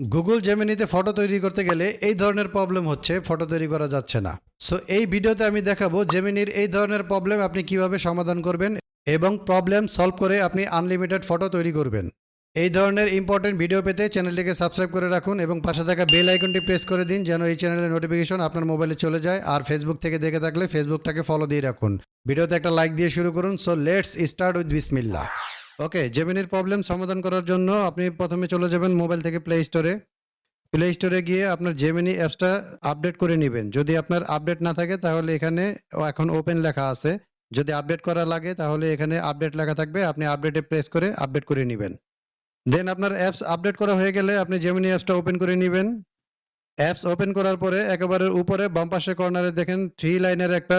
Google জেমিনিতে photo তৈরি করতে গেলে এই ধরনের প্রবলেম হচ্ছে ফটো তৈরি করা যাচ্ছে না। সো এই ভিডিওতে আমি দেখাবো জেমিনির এই ধরনের প্রবলেম আপনি কীভাবে সমাধান করবেন এবং প্রবলেম সলভ করে আপনি আনলিমিটেড ফটো তৈরি করবেন। এই ধরনের ইম্পর্টেন্ট ভিডিও পেতে চ্যানেলটিকে সাবস্ক্রাইব করে রাখুন এবং পাশে থাকা বেল আইকনটি প্রেস করে দিন যেন এই চ্যানেলের নোটিফিকেশন আপনার মোবাইলে চলে যায় আর ফেসবুক থেকে দেখে থাকলে ফেসবুকটাকে ফলো দিয়ে রাখুন। ভিডিওতে একটা লাইক দিয়ে শুরু করুন। So let's start with Bismillah okay জেমিনির problem সমাধান করার জন্য আপনি প্রথমে চলে যাবেন মোবাইল থেকে প্লে স্টোরে প্লে স্টোরে গিয়ে আপনার জেমিনি অ্যাপসটা আপডেট করে নেবেন। যদি আপনার আপডেট না থাকে, তাহলে এখানে এখন ওপেন লেখা আছে। যদি আপডেট করা লাগে, তাহলে এখানে আপডেট লেখা থাকবে। আপনি আপডেটে প্রেস করে আপডেট করে নেবেন। দেন আপনার অ্যাপস আপডেট করা হয়ে গেলে আপনি জেমিনি অ্যাপসটা ওপেন করে নেবেন। অ্যাপস ওপেন করার পরে একেবারে উপরে, বাম পাশে কর্নারে দেখেন থ্রি লাইনের একটা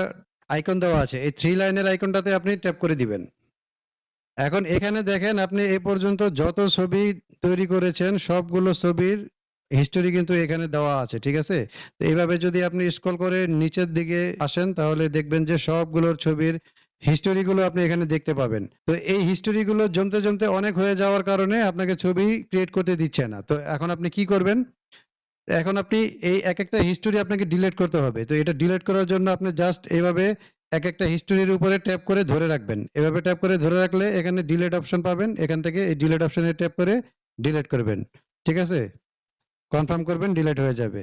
আইকন দেওয়া আছে। এই থ্রি লাইনের আইকনটাতে আপনি ট্যাপ করে দিবেন। এখন এখানে দেখেন আপনি এ পর্যন্ত যত ছবি তৈরি করেছেন, সবগুলো ছবির হিস্টোরি কিন্তু এখানে দেওয়া আছে, ঠিক আছে? তো এইভাবে যদি আপনি স্ক্রল করে নিচের দিকে আসেন, তাহলে দেখবেন যে সবগুলোর ছবির হিস্টোরি গুলো আপনি এখানে দেখতে পাবেন। তো এই হিস্টোরি গুলো জমতে জমতে অনেক হয়ে যাওয়ার কারণে আপনাকে ছবি ক্রিয়েট করতে দিচ্ছে না। তো এখন আপনি কি করবেন? এখন আপনি এই এক একটা হিস্টোরি আপনাকে ডিলিট করতে হবে। তো এটা ডিলিট করার জন্য আপনি জাস্ট এইভাবে এক একটা হিস্টোরির উপরে ট্যাপ করে ধরে রাখবেন। এভাবে ট্যাপ করে ধরে রাখলে এখানে ডিলেট অপশন পাবেন। এখান থেকে এই ডিলেট অপশনে ট্যাপ করে ডিলেট করবেন। ঠিক আছে? কনফার্ম করবেন ডিলেট হয়ে যাবে।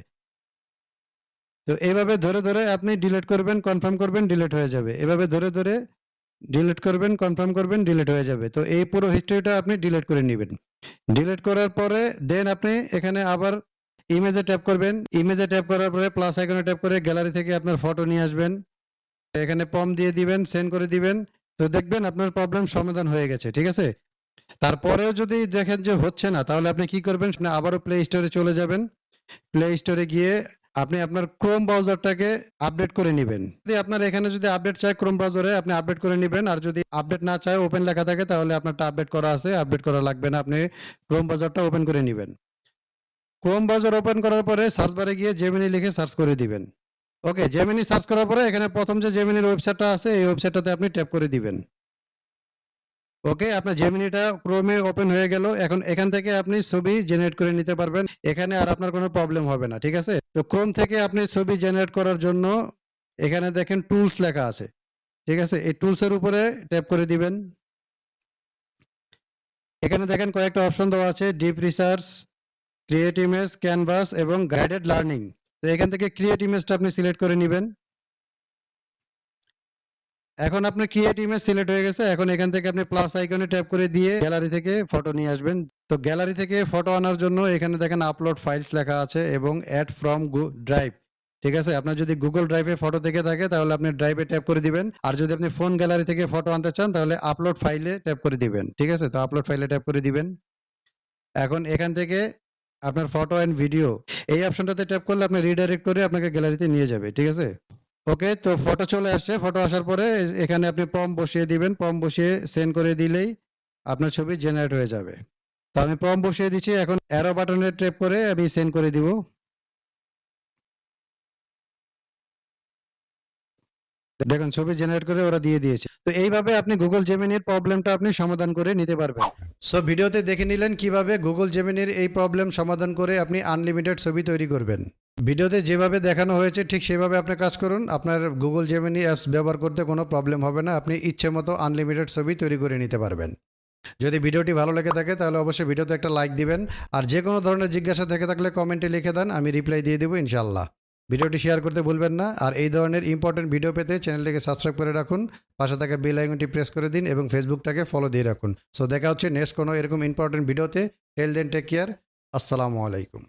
তো এইভাবে ধরে ধরে আপনি ডিলেট করবেন কনফার্ম করবেন ডিলেট হয়ে যাবে। এভাবে ধরে ধরে ডিলিট করবেন কনফার্ম করবেন ডিলেট হয়ে যাবে। তো এই পুরো হিস্ট্রিটা আপনি ডিলেট করে নেবেন। ডিলেট করার পরে দেন আপনি এখানে আবার ইমেজে ট্যাপ করবেন। ইমেজে ট্যাপ করার পরে প্লাস আইকনে ট্যাপ করে গ্যালারি থেকে আপনার ফটো নিয়ে আসবেন। এখানে পম দিয়ে দিবেন সেন্ড করে দিবেন। তো দেখবেন আপনার প্রবলেম সমাধান হয়ে গেছে, ঠিক আছে? তারপরেও যদি দেখেন যে হচ্ছে না, তাহলে আপনি কি করবেন? আবারও প্লে স্টোরে চলে যাবেন। প্লে স্টোরে গিয়ে আপনি আপনার ক্রোম ব্রাউজারটাকে আপডেট করে নেবেন। যদি আপনার এখানে যদি আপডেট চাই ক্রোম ব্রাউজারে আপনি আপডেট করে নেবেন। আর যদি আপডেট না চায় ওপেন লেখা থাকে, তাহলে আপনারটা আপডেট করা আছে। আপডেট করা লাগবে না, আপনি ক্রোম ব্রাউজারটা ওপেন করে নেবেন। ক্রোম ব্রাউজার ওপেন করার পরে সার্চ বারে গিয়ে জেমিনি লিখে সার্চ করে দিবেন। ওকে জেমিনি সার্চ করার পরে এখানে প্রথম যে জেমিনির ওয়েবসাইটটা আছে, এই ওয়েবসাইটটাতে আপনি ট্যাপ করে দিবেন। ওকে, আপনার জেমিনিটা ক্রোমে ওপেন হয়ে গেল। এখন এখান থেকে আপনি ছবি জেনারেট করে নিতে পারবেন। এখানে আর আপনার কোনো প্রবলেম হবে না, ঠিক আছে? তো ক্রোম থেকে আপনি ছবি জেনারেট করার জন্য এখানে দেখেন টুলস লেখা আছে, ঠিক আছে? এই টুলসের উপরে ট্যাপ করে দিবেন। এখানে দেখেন কয়েকটা অপশন দেওয়া আছে deep research create image canvas এবং গাইডেড লার্নিং তো এখান থেকে ক্রিয়েট ইমেজটা আপনি সিলেক্ট করে নেবেন। এখন আপনার ক্রিয়েট ইমেজ সিলেক্ট হয়ে গেছে। এখন এখান থেকে আপনি প্লাস আইকনে ট্যাপ করে দিয়ে গ্যালারি থেকে ফটো নিয়ে আসবেন। তো গ্যালারি থেকে ফটো আনার জন্য এখানে দেখেন আপলোড ফাইলস লেখা আছে এবং অ্যাড ফ্রম ড্রাইভ ঠিক আছে? আপনার যদি গুগল ড্রাইভে ফটো থেকে থাকে, তাহলে আপনি ড্রাইভে ট্যাপ করে দিবেন। আর যদি আপনি ফোন গ্যালারি থেকে ফটো আনতে চান, তাহলে আপলোড ফাইলে ট্যাপ করে দিবেন। ঠিক আছে? তো আপলোড ফাইলে ট্যাপ করে দিবেন। এখন এখান থেকে আপনার ফটো এন্ড ভিডিও এই অপশনটাতে ট্যাপ করলে আপনি রিডাইরেক্ট করে আপনাকে গ্যালারিতে নিয়ে যাবে, ঠিক আছে? ওকে তো ফটো চলে আসছে ফটো আসার পরে এখানে আপনি পম বসিয়ে দিবেন পম বসিয়ে সেন্ড করে দিলেই আপনার ছবি জেনারেট হয়ে যাবে। তো আমি পম বসিয়ে দিচ্ছি, এখন অ্যারো বাটনে ট্যাপ করে আমি সেন্ড করে দিব। দেখুন, ছবি জেনারেট করে ওরা দিয়ে দিয়েছে। তো এইভাবে আপনি গুগল জেমিনির প্রবলেমটা আপনি সমাধান করে নিতে পারবেন। সো ভিডিওতে দেখে নিলেন কীভাবে গুগল জেমিনির এই প্রবলেম সমাধান করে আপনি আনলিমিটেড ছবি তৈরি করবেন। ভিডিওতে যেভাবে দেখানো হয়েছে, ঠিক সেভাবে আপনি কাজ করুন। আপনার গুগল জেমিনি অ্যাপস ব্যবহার করতে কোনো প্রবলেম হবে না। আপনি ইচ্ছে মতো আনলিমিটেড ছবি তৈরি করে নিতে পারবেন। যদি ভিডিওটি ভালো লেগে থাকে, তাহলে অবশ্যই ভিডিওতে একটা লাইক দিবেন। আর যে কোনো ধরনের জিজ্ঞাসা থেকে থাকলে কমেন্টে লিখে দেন, আমি রিপ্লাই দিয়ে দেবো ইনশাল্লাহ ভিডিওটি শেয়ার করতে ভুলবেন না। আর এই ধরনের ইম্পর্টেন্ট ভিডিও পেতে চ্যানেলটিকে সাবস্ক্রাইব করে রাখুন। পাশে থাকা বেল আইকনটি প্রেস করে দিন এবং ফেসবুকটাকে ফলো দিয়ে রাখুন। সো দেখা হচ্ছে নেক্সট কোনো এরকম ইম্পর্টেন্ট ভিডিওতে টেল দেন টেক কেয়ার আসসালামু আলাইকুম।